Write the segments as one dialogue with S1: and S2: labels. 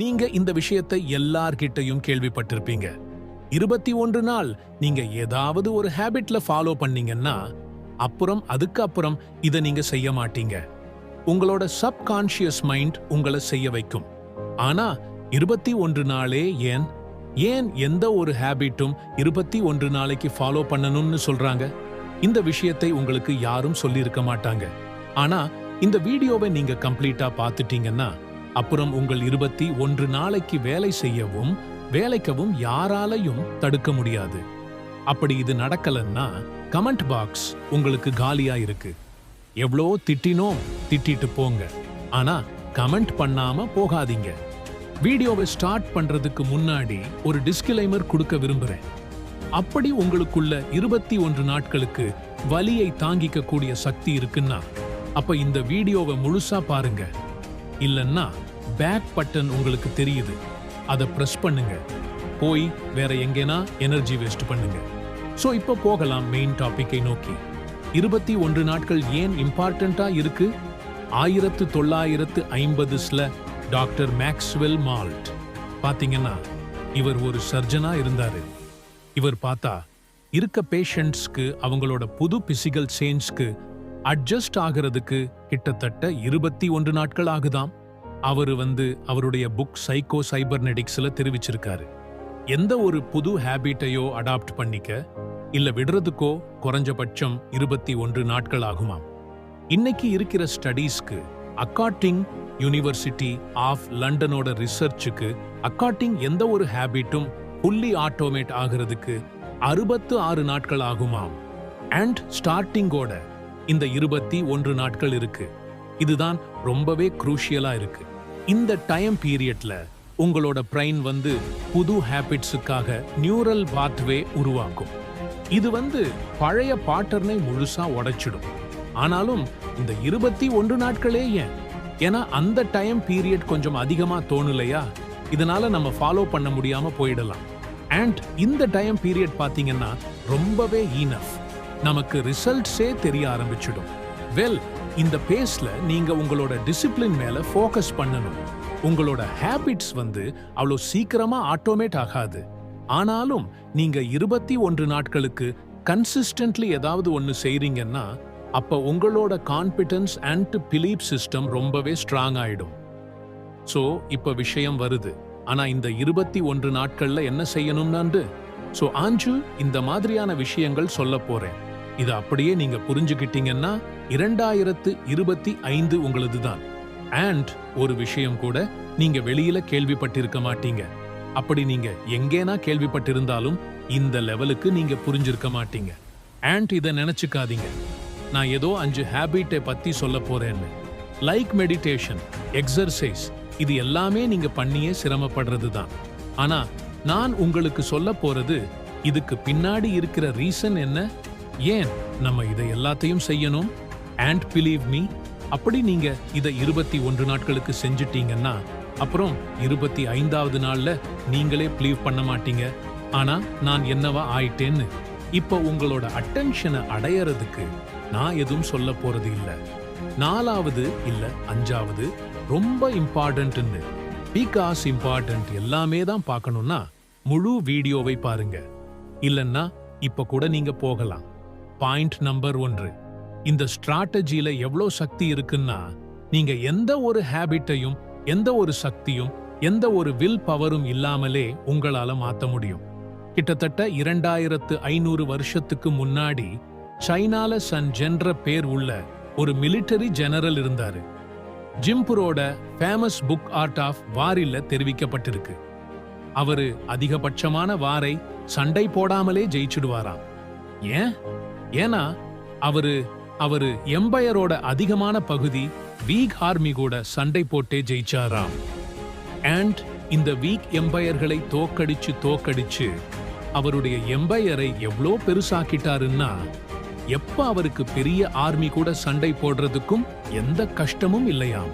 S1: நீங்க இந்த விஷயத்தை எல்லார்கிட்டயும் கேள்விப்பட்டிருப்பீங்க. இருபத்தி ஒன்று நாள் நீங்க ஏதாவது ஒரு ஹேபிட்ல ஃபாலோ பண்ணீங்கன்னா அப்புறம் அதுக்கு அப்புறம் இதை நீங்க செய்ய மாட்டீங்க. உங்களோட சப்கான்ஷியஸ் மைண்ட் உங்களை செய்ய வைக்கும். ஆனா இருபத்தி ஒன்று நாளே ஏன் ஏன் எந்த ஒரு ஹேபிட்டும் இருபத்தி ஒன்று நாளைக்கு ஃபாலோ பண்ணணும்னு சொல்றாங்க? இந்த விஷயத்தை உங்களுக்கு யாரும் சொல்லியிருக்க மாட்டாங்க. ஆனா இந்த வீடியோவை நீங்க கம்ப்ளீட்டா பார்த்துட்டீங்கன்னா அப்புறம் உங்கள் இருபத்தி ஒன்று நாளைக்கு வேலை செய்யவும் வேலைக்கவும் யாராலையும் தடுக்க முடியாது. அப்படி இது நடக்கலன்னா கமெண்ட் பாக்ஸ் உங்களுக்கு காலியா இருக்கு. எவ்வளோ திட்டினோம் திட்டிட்டு போங்க. ஆனா கமெண்ட் பண்ணாம போகாதீங்க. வீடியோவை ஸ்டார்ட் பண்றதுக்கு முன்னாடி ஒரு டிஸ்கிளைமர் கொடுக்க விரும்புறேன். அப்படி உங்களுக்குள்ள இருபத்தி ஒன்று நாட்களுக்கு வலியை தாங்கிக்க கூடிய சக்தி இருக்குன்னா அப்ப இந்த வீடியோவை முழுசா பாருங்க. இல்லன்னா பேக் பட்டன் உங்களுக்கு தெரியுது. அதை பிரஸ் பண்ணுங்க. போய் வேற எங்கேனா எனர்ஜி வேஸ்ட் பண்ணுங்க. சோ இப்போ போகலாம் மெயின் டாப்பிக்கை நோக்கி. இருபத்தி ஒன்று நாட்கள் ஏன் இம்பார்ட்டண்ட்டாக இருக்கு? ஆயிரத்து தொள்ளாயிரத்து ஐம்பதுஸ்ல டாக்டர் மேக்ஸ்வெல் மால்ட். பாத்தீங்கன்னா இவர் ஒரு சர்ஜனா இருந்தாரு. இவர் பார்த்தா இருக்க பேஷண்ட்ஸ்க்கு அவங்களோட புது பிசிக்கல் சேஞ்ச்க்கு அட்ஜஸ்ட் ஆகிறதுக்கு கிட்டத்தட்ட இருபத்தி ஒன்று நாட்கள் ஆகுதாம். அவரு வந்து அவருடைய புக் சைக்கோ சைபர்நெடிக்ஸ்ல தெரிவிச்சிருக்காரு. எந்த ஒரு புது ஹேபிட்டையோ அடாப்ட் பண்ணிக்க இல்ல விடுறதுக்கோ குறைஞ்சபட்சம் இருபத்தி ஒன்று நாட்கள் ஆகுமாம். இன்னைக்கு இருக்கிற ஸ்டடீஸ்க்கு அக்கார்டிங் யூனிவர்சிட்டி ஆஃப் லண்டனோட ரிசர்ச்சுக்கு அக்கார்டிங் எந்த ஒரு ஹேபிட்டும் புள்ளி ஆட்டோமேட் ஆகிறதுக்கு அறுபத்து ஆறு நாட்கள் ஆகுமாம். அண்ட் ஸ்டார்டிங்கோட இந்த இருபத்தி ஒன்று நாட்கள் இருக்கு. இதுதான் ரொம்பவே குரூஷியலா இருக்கு. இந்த டைம் பீரியட்ல உங்களோட பிரைன் வந்து புது ஹேபிட்ஸுக்காக நியூரல் பாத்வே உருவாக்கும். இது வந்து பழைய பாட்டர்னை முழுசா உடைச்சிடும். ஆனாலும் இந்த இருபத்தி ஒன்று நாட்களே ஏன்? ஏன்னா அந்த டைம் பீரியட் கொஞ்சம் அதிகமா தோணலையா? இதனால நம்ம ஃபாலோ பண்ண முடியாம போயிடலாம். அண்ட் இந்த டைம் பீரியட் பார்த்தீங்கன்னா ரொம்பவே ஈனஃப் நமக்கு ரிசல்ட்ஸே தெரிய ஆரம்பிச்சிடும். வெல் இந்த பேஸ்ல நீங்க உங்களோட டிசிப்ளின் மேல ஃபோக்கஸ் பண்ணணும். உங்களோட ஹேபிட்ஸ் வந்து அவ்வளோ சீக்கிரமா ஆட்டோமேட் ஆகாது. ஆனாலும் நீங்க இருபத்தி ஒன்று நாட்களுக்கு கன்சிஸ்டன்ட்லி ஏதாவது ஒன்னு செய்றீங்கன்னா அப்ப உங்களோட கான்பிடன்ஸ் அண்ட் பிலீப் சிஸ்டம் ரொம்பவே ஸ்ட்ராங் ஆயிடும். ஸோ இப்ப விஷயம் வருது. ஆனா இந்த இருபத்தி ஒன்று நாட்கள்ல என்ன செய்யணும்னாண்டு? ஸோ ஆஞ்சு இந்த மாதிரியான விஷயங்கள் சொல்ல போறேன். இது அப்படியே நீங்க புரிஞ்சுக்கிட்டீங்கன்னா இரண்டாயிரத்து இருபத்தி ஐந்து உங்களது தான் அண்ட் ஒரு விஷயம் கூட நீங்க வெளியில கேள்விப்பட்டிருக்க மாட்டீங்க. அப்படி நீங்க எங்கேனா கேள்விப்பட்டிருந்தாலும் இந்த லெவலுக்கு நீங்க புரிஞ்சிருக்க மாட்டீங்க. அண்ட் இதை நினைச்சுக்காதீங்க. நான் ஏதோ அஞ்சு ஹேபிட்டை பத்தி சொல்ல போறேன்னு. லைக் மெடிடேஷன் எக்ஸர்சைஸ் இது எல்லாமே நீங்க பண்ணியே சிரமப்படுறது தான் ஆனா நான் உங்களுக்கு சொல்ல போறது இதுக்கு பின்னாடி இருக்கிற ரீசன் என்ன? ஏன் நம்ம இதை எல்லாத்தையும் செய்யணும்? அண்ட் பிலீவ் மீ அப்படி நீங்க இதை இருபத்தி ஒன்று நாட்களுக்கு செஞ்சிட்டீங்கன்னா அப்புறம் இருபத்தி ஐந்தாவது நாள்ல நீங்களே பிலீவ் பண்ண மாட்டீங்க. ஆனா நான் என்னவா ஆயிட்டேன்னு இப்போ உங்களோட அட்டென்ஷனை அடையறதுக்கு நான் எதுவும் சொல்ல போறது இல்ல. நாலாவது இல்ல அஞ்சாவது ரொம்ப இம்பார்ட்டன்ட்னு பிகாஸ் இம்பார்ட்டன்ட் எல்லாமே தான் பார்க்கணும்னா முழு வீடியோவை பாருங்க. இல்லன்னா இப்ப கூட நீங்க போகலாம். பாயிண்ட் நம்பர் ஒன்று. இந்த ஸ்ட்ராட்டஜியில எவ்வளோ சக்தி இருக்குன்னா நீங்க எந்த ஒரு ஹேபிட்டையும் எந்த ஒரு சக்தியும் எந்த ஒரு வில் பவரும் இல்லாமலே உங்களால மாத்த முடியும். கிட்டத்தட்ட இரண்டாயிரத்து ஐநூறு வருஷத்துக்கு முன்னாடி சைனால சன் ஜென்ற பேர் உள்ள ஒரு மிலிட்டரி ஜெனரல் இருந்தாரு. ஜிம்புரோட ஃபேமஸ் புக் ஆர்ட் ஆஃப் வாரில்ல தெரிவிக்கப்பட்டிருக்கு. அவரு அதிகபட்சமான வாரை சண்டை போடாமலே ஜெயிச்சிடுவாராம். ஏன்? ஏன்னா அவரு அவரு எம்பையரோட அதிகமான பகுதி வீக் ஆர்மி கூட சண்டை போட்டே ஜெயிச்சாராம். அண்ட் இந்த வீக் எம்பையர்களை தோக்கடிச்சு தோக்கடிச்சு அவருடைய எம்பையரை எவ்வளோ பெருசாக்கிட்டாருன்னா எப்ப அவருக்கு பெரிய ஆர்மி கூட சண்டை போடுறதுக்கும் எந்த கஷ்டமும் இல்லையாம்.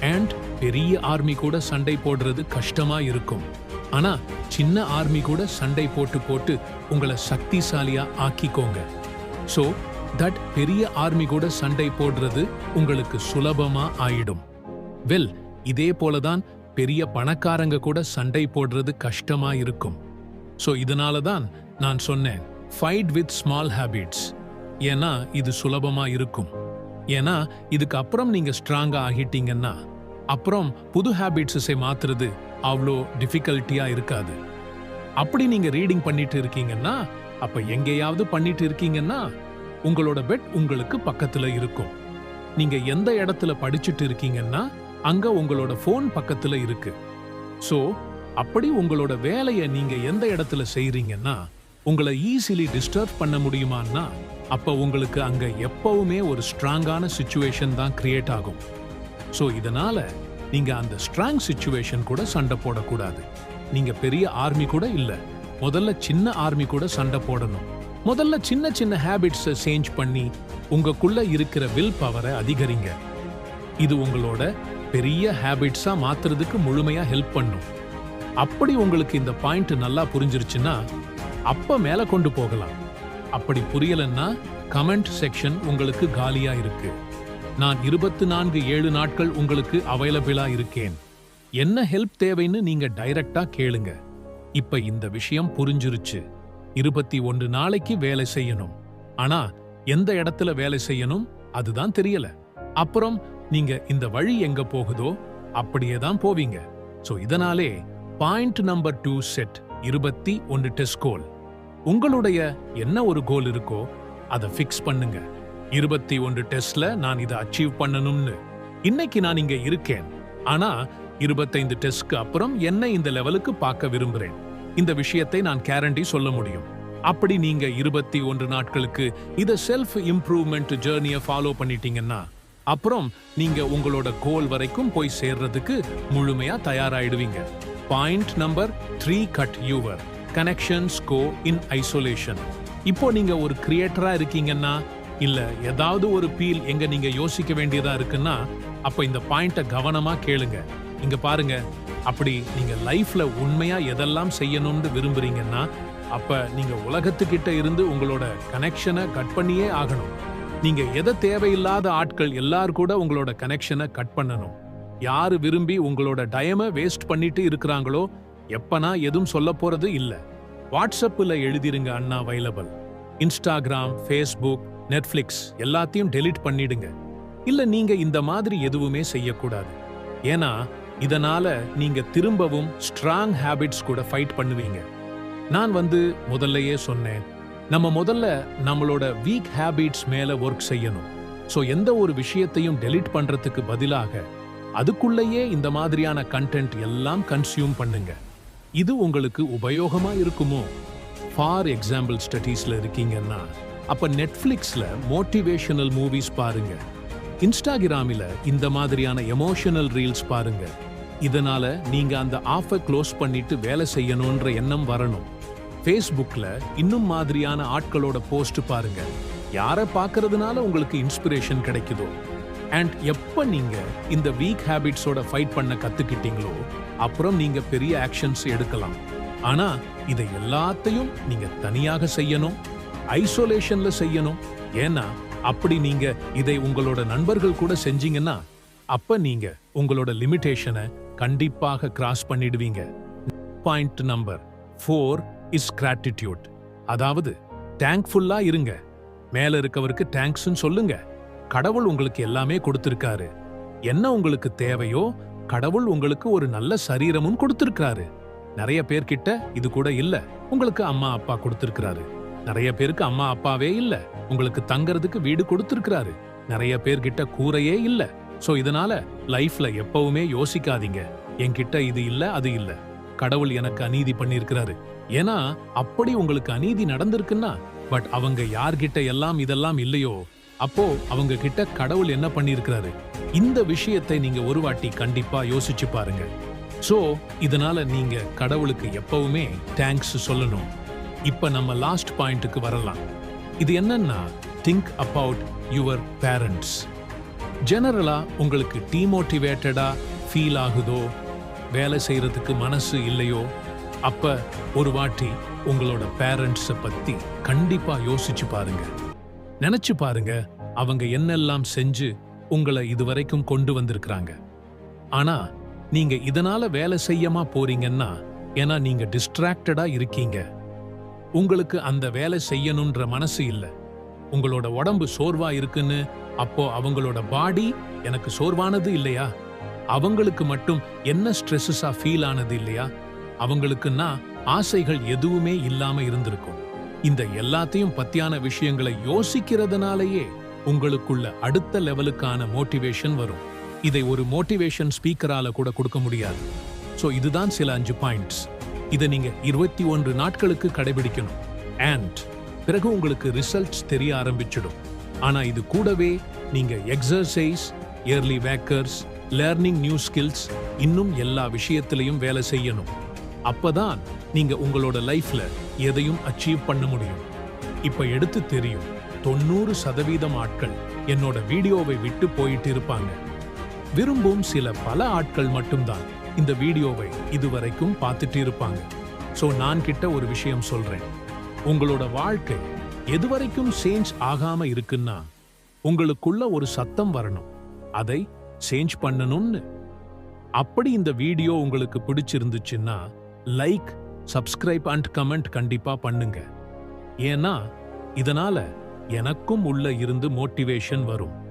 S1: அண்ட் பெரிய ஆர்மி கூட சண்டை போடுறது கஷ்டமா இருக்கும். ஆனா சின்ன ஆர்மி கூட சண்டை போட்டு போட்டு உங்களை சக்திசாலியா ஆக்கிக்கோங்க. ஸோ தட் பெரிய ஆர்மி கூட சண்டை போடுறது உங்களுக்கு சுலபமா ஆயிடும். வெல் இதே போலதான் பெரிய பணக்காரங்க கூட சண்டை போடுறது கஷ்டமா இருக்கும். ஸோ இதனால தான் நான் சொன்னேன் ஃபைட் வித் ஸ்மால் ஹேபிட்ஸ் ஏன்னா இது சுலபமா இருக்கும். ஏன்னா இதுக்கு அப்புறம் நீங்க ஸ்ட்ராங்கா ஆகிட்டீங்கன்னா அப்புறம் புது ஹேபிட்ஸை மாத்துறது அவ்வளோ டிஃபிகல்ட்டியா இருக்காது. அப்படி நீங்க ரீடிங் பண்ணிட்டு இருக்கீங்கன்னா அப்ப எங்கேயாவது பண்ணிட்டு இருக்கீங்கன்னா உங்களோட பெட் உங்களுக்கு பக்கத்துல இருக்கும். நீங்க எந்த இடத்துல படிச்சுட்டு இருக்கீங்கன்னா அங்க உங்களோட ஃபோன் பக்கத்துல இருக்கு. சோ அப்படி உங்களோட வேலையை நீங்க எந்த இடத்துல செய்றீங்கன்னா உங்களை ஈஸிலி டிஸ்டர்ப் பண்ண முடியுமான்னா அப்ப உங்களுக்கு அங்க எப்பவுமே ஒரு ஸ்ட்ராங்கான சுச்சுவேஷன் தான் கிரியேட் ஆகும். சோ இதனால நீங்க அந்த ஸ்ட்ராங் சுச்சுவேஷன் கூட சண்டை போடக்கூடாது. நீங்க பெரிய ஆர்மி கூட இல்லை. முதல்ல சின்ன ஆர்மி கூட சண்டை போடணும். முதல்ல சின்ன சின்ன ஹேபிட்ஸை சேஞ்ச் பண்ணி உங்களுக்குள்ள இருக்கிற வில் பவரை அதிகரிங்க. இது உங்களோட பெரிய ஹேபிட்ஸா மாத்துறதுக்கு முழுமையா ஹெல்ப் பண்ணும். அப்படி உங்களுக்கு இந்த பாயிண்ட் நல்லா புரிஞ்சிருச்சுன்னா அப்ப மேல கொண்டு போகலாம். அப்படி புரியலன்னா கமெண்ட் செக்ஷன் உங்களுக்கு காலியா இருக்கு. நான் இருபத்து நான்கு ஏழு நாட்கள் உங்களுக்கு அவைலபிளா இருக்கேன். என்ன ஹெல்ப் தேவைன்னு நீங்க டைரக்டா கேளுங்க. இப்ப இந்த விஷயம் புரிஞ்சிருச்சு. இருபத்தி ஒன்று நாளைக்கு வேலை செய்யணும். ஆனா எந்த இடத்துல வேலை செய்யணும் அதுதான் தெரியல. அப்புறம் நீங்க இந்த வழி எங்க போகுதோ அப்படியே தான் போவீங்க. சோ இதனாலே பாயிண்ட் நம்பர் டூ செட் இருபத்தி ஒன்று டெஸ்ட் கோல் உங்களுடைய என்ன ஒரு கோல் இருக்கோ அதை ஃபிக்ஸ் பண்ணுங்க. இருபத்தி ஒன்று டெஸ்ட்ல நான் இதை அச்சீவ் பண்ணணும்னு. இன்னைக்கு நான் இங்க இருக்கேன். ஆனா இருபத்தைந்து டெஸ்ட்க்கு அப்புறம் என்ன இந்த லெவலுக்கு பார்க்க விரும்புறேன். இந்த விஷயத்தை நான் கேரண்டி சொல்ல முடியும். அப்படி நீங்க இருபத்தி ஒன்று நாட்களுக்கு இத செல்ஃப் இம்ப்ரூவ்மெண்ட் ஜேர்னியை ஃபாலோ பண்ணிட்டீங்கன்னா அப்புறம் நீங்க உங்களோட கோல் வரைக்கும் போய் சேர்றதுக்கு முழுமையா தயாராயிடுவீங்க. Point number three cut your connections go in isolation இப்போ நீங்க ஒரு கிரியேட்டரா இருக்கீங்கன்னா இல்ல ஏதாவது ஒரு பீல் எங்க நீங்க யோசிக்க வேண்டியதா இருக்குன்னா அப்ப இந்த பாயிண்ட கவனமா கேளுங்க. இங்க பாருங்க. அப்படி நீங்க லைஃப்ல உண்மையா எதெல்லாம் செய்யணும்னு விரும்புறீங்கன்னா அப்ப நீங்க உலகத்துக்கிட்ட இருந்து உங்களோட கனெக்ஷனை கட் பண்ணியே ஆகணும். நீங்க எதை தேவையில்லாத ஆட்கள் எல்லார் கூட உங்களோட கனெக்ஷனை கட் பண்ணணும். யாரு விரும்பி உங்களோட டயமை வேஸ்ட் பண்ணிட்டு இருக்கிறாங்களோ எப்பனா எதுவும் சொல்ல போறது இல்ல. வாட்ஸ்அப்ல எழுதிருங்க அண்ணா அவைலபிள் இன்ஸ்டாகிராம் ஃபேஸ்புக் நெட்ஃபிளிக்ஸ் எல்லாத்தையும் டெலீட் பண்ணிடுங்க. இல்ல நீங்க இந்த மாதிரி எதுவுமே செய்யக்கூடாது. ஏன்னா இதனால நீங்க திரும்பவும் ஸ்ட்ராங் ஹேபிட்ஸ் கூட ஃபைட் பண்ணுவீங்க. நான் வந்து முதல்லயே சொன்னேன் நம்ம முதல்ல நம்மளோட வீக் ஹேபிட்ஸ் மேல ஒர்க் செய்யணும். ஸோ எந்த ஒரு விஷயத்தையும் டெலீட் பண்றதுக்கு பதிலாக அதுக்குள்ளேயே இந்த மாதிரியான கண்டென்ட் எல்லாம் கன்சியூம் பண்ணுங்க. இது உங்களுக்கு உபயோகமா இருக்குமோ? ஃபார் எக்ஸாம்பிள் ஸ்டடீஸ்ல இருக்கீங்கன்னா அப்ப நெட்ஃபிளிக்ஸ்ல மோட்டிவேஷனல் மூவிஸ் பாருங்க. இன்ஸ்டாகிராமில் இந்த மாதிரியான எமோஷனல் ரீல்ஸ் பாருங்கள் இதனால நீங்க அந்த ஆஃபை க்ளோஸ் பண்ணிட்டு வேலை செய்யணும்ன்ற எண்ணம் வரணும். ஃபேஸ்புக்ல இன்னும் மாதிரியான ஆட்களோட போஸ்ட் பாருங்க. யாரை பார்க்கறதுனால உங்களுக்கு இன்ஸ்பிரேஷன் கிடைக்குதோ? அண்ட் எப்ப நீங்க இந்த வீக் ஹேபிட்ஸோட ஃபைட் பண்ண கத்துக்கிட்டீங்களோ அப்புறம் நீங்க பெரிய ஆக்ஷன்ஸ் எடுக்கலாம். ஆனா இதை எல்லாத்தையும் நீங்க தனியாக செய்யணும். ஐசோலேஷன்ல செய்யணும். ஏன்னா அப்படி நீங்க இதை உங்களோட நண்பர்கள் கூட செஞ்சீங்கன்னா அப்ப நீங்க உங்களோட லிமிட்டேஷனை கண்டிப்பாக கிராஸ் பண்ணிடுவீங்க. Point number four is gratitude அதாவது தேங்க்ஃபுல்லாக இருங்க. மேல இருக்கவருக்கு தேங்க்ஸ்ன்னு சொல்லுங்க. கடவுள் உங்களுக்கு எல்லாமே கொடுத்திருக்காரு. என்ன உங்களுக்கு தேவையோ கடவுள் உங்களுக்கு ஒரு நல்ல சரீரமும் கொடுத்திருக்காரு. நிறைய பேர்கிட்ட இது கூட இல்ல. உங்களுக்கு அம்மா அப்பா கொடுத்திருக்கிறாரு. நிறைய பேருக்கு அம்மா அப்பாவே இல்ல. உங்களுக்கு தங்கறதுக்கு வீடு கொடுத்திருக்கிறாரு. நிறைய பேர்கிட்ட கூரையே இல்ல. ஸோ இதனால லைஃப்ல எப்பவுமே யோசிக்காதீங்க. என்கிட்ட இது இல்ல அது இல்ல. கடவுள் எனக்கு அநீதி பண்ணியிருக்கிறாரு. ஏன்னா அப்படி உங்களுக்கு அநீதி நடந்திருக்குன்னா பட் அவங்க யார்கிட்ட எல்லாம் இதெல்லாம் இல்லையோ அப்போ அவங்க கிட்ட கடவுள் என்ன பண்ணியிருக்கிறாரு? இந்த விஷயத்தை நீங்க ஒரு வாட்டி கண்டிப்பா யோசிச்சு பாருங்க. ஸோ இதனால நீங்க கடவுளுக்கு எப்பவுமே தேங்க்ஸ் சொல்லணும். இப்ப நம்ம லாஸ்ட் பாயிண்ட்டுக்கு வரலாம். இது என்னன்னா திங்க் அபவுட் யுவர் பேரண்ட்ஸ் ஜெனரலா உங்களுக்கு டீமோட்டிவேட்டடா ஃபீல் ஆகுதோ? வேலை செய்யறதுக்கு மனசு இல்லையோ? அப்ப ஒரு வாட்டி உங்களோட பேரண்ட்ஸ பத்தி கண்டிப்பா யோசிச்சு பாருங்க. நினைச்சு பாருங்க அவங்க என்னெல்லாம் செஞ்சு உங்களை இதுவரைக்கும் கொண்டு வந்திருக்கிறாங்க. ஆனா நீங்க இதனால வேலை செய்யமா போறீங்கன்னா ஏன்னா நீங்க டிஸ்ட்ராக்டடா இருக்கீங்க. உங்களுக்கு அந்த வேலை செய்யணுன்ற மனசு இல்ல. உங்களோட உடம்பு சோர்வா இருக்குன்னு அப்போ அவங்களோட பாடி எனக்கு சோர்வானது இல்லையா? அவங்களுக்கு மட்டும் என்ன ஸ்ட்ரெஸ்ஸஸா ஃபீல் ஆனது இல்லையா? அவங்களுக்குன்னா ஆசைகள் எதுவுமே இல்லாம இருந்திருக்கும். இந்த எல்லாத்தையும் பத்தியான விஷயங்களை யோசிக்கிறதுனாலயே உங்களுக்குள்ள அடுத்த லெவலுக்கான மோட்டிவேஷன் வரும். இதை ஒரு மோட்டிவேஷன் ஸ்பீக்கரால கூட கொடுக்க முடியாது. சோ இதுதான் சில அஞ்சு பாயிண்ட்ஸ். இதை நீங்க இருபத்தி ஒன்று நாட்களுக்கு கடைபிடிக்கணும். அண்ட் பிறகு உங்களுக்கு ரிசல்ட்ஸ் தெரிய ஆரம்பிச்சிடும். ஆனா இது கூடவே நீங்க exercise early wakers learning new skills இன்னும் எல்லா விஷயத்திலையும் வேலை செய்யணும். அப்பதான் நீங்க உங்களோட லைஃப்ல எதையும் அச்சீவ் பண்ண முடியும். இப்ப எடுத்து தெரியும் தொண்ணூறு சதவீதம் ஆட்கள் என்னோட வீடியோவை விட்டு போயிட்டு இருப்பாங்க. விரும்பும் சில பல ஆட்கள் மட்டும்தான் இந்த வீடியோவை இதுவரைக்கும் பார்த்துட்டு இருப்பாங்க. சோ நான் கிட்ட ஒரு விஷயம் சொல்றேன். உங்களோட வாழ்க்கை எதுவரைக்கும் சேஞ்ச் ஆகாம இருக்குன்னா உங்களுக்குள்ள ஒரு சத்தம் வரணும். அதை சேஞ்ச் பண்ணணும்னு. அப்படி இந்த வீடியோ உங்களுக்கு பிடிச்சிருந்துச்சுன்னா லைக் சப்ஸ்கிரைப் அண்ட் கமெண்ட் கண்டிப்பா பண்ணுங்க. ஏன்னா இதனால எனக்கும் உள்ள இருந்து மோட்டிவேஷன் வரும்.